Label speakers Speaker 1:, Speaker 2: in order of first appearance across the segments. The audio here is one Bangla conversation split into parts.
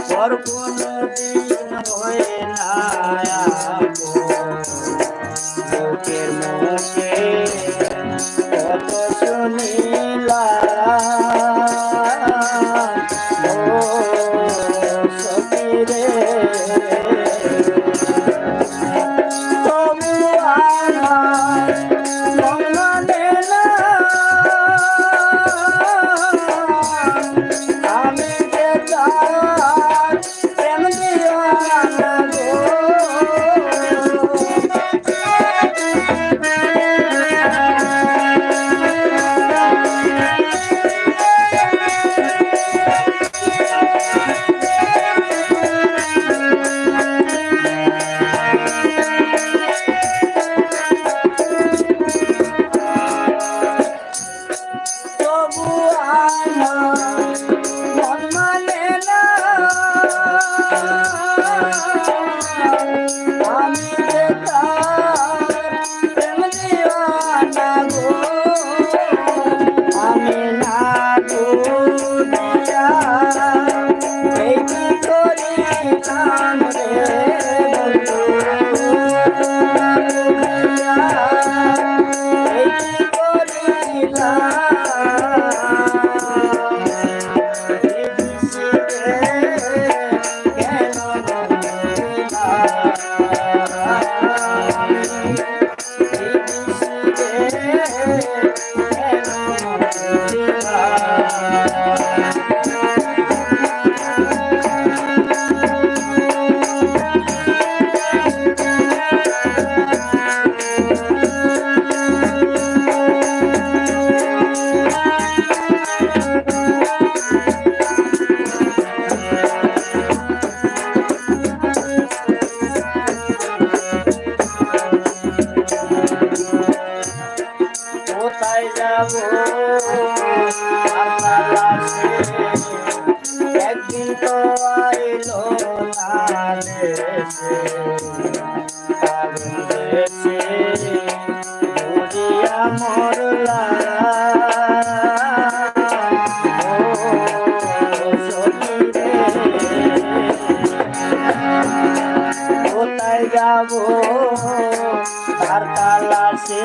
Speaker 1: পর কোনো yeah. পাখি আইলো বুড়িয়া মরলা। কোথায় যাব? তার তালাশে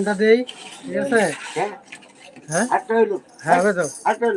Speaker 2: লাইনটা দেই ঠিক আছে?
Speaker 3: হ্যাঁ।
Speaker 2: হ্যাঁ?
Speaker 3: আটটা হইল।
Speaker 2: হ্যাঁ হবে তো
Speaker 3: আটটা হইল।